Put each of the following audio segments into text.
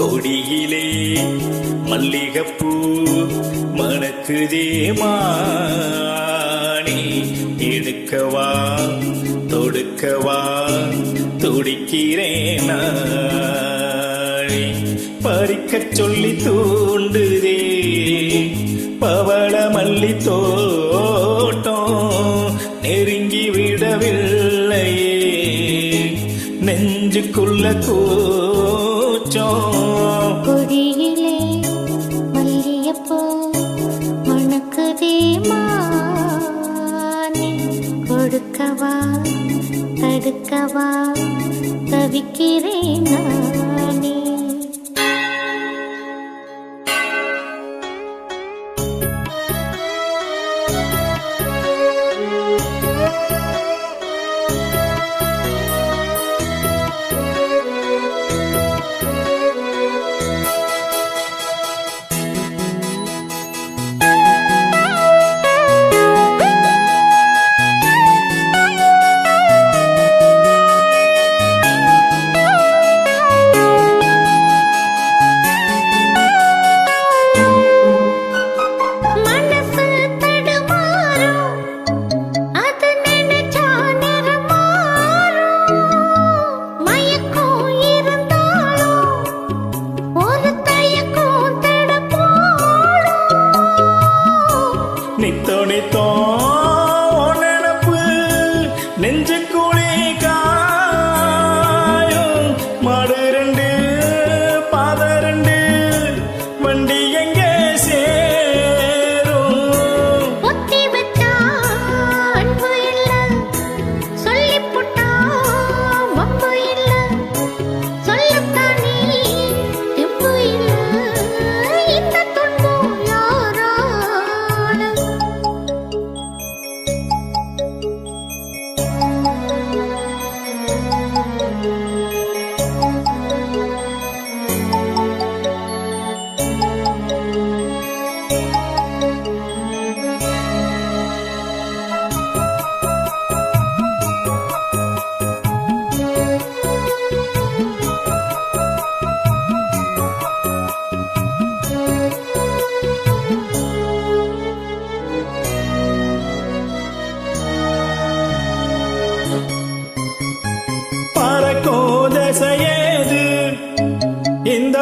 கொடியிலே மல்லிகப்பூ மணக்குதே மானே எடுக்கவா தொடுக்கவா துடிக்கிறேன் நானே. பறிக்கச் சொல்லி தூண்டுதே பவள மல்லி தோட்டம் நெருங்கி விடவில்லையே நெஞ்சுக்குள்ள கோ கூச்சம் கொடியிலே மல்லியப்பூ மணக்குதே மானே. கொடுக்கவா தடுக்கவா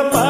ಮಾ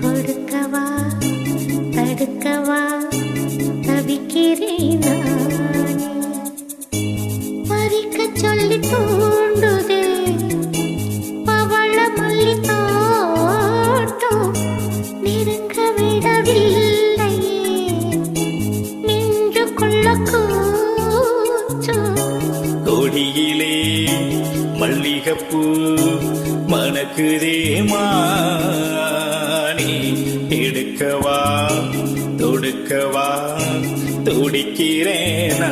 கொடுக்கவா தடுக்கவா தவிக்கிறேன் மறிக்க சொல்லி தூண்டுதே பவள மல்லி தோட்டம் நெருங்க விடவில்லையே. நின்று கொள்ள கூச்சம். கொடியிலே மல்லிகப்பூ மணக்குதே மானே எடுக்கவா தொடுக்கவா துடிக்கிறேனா?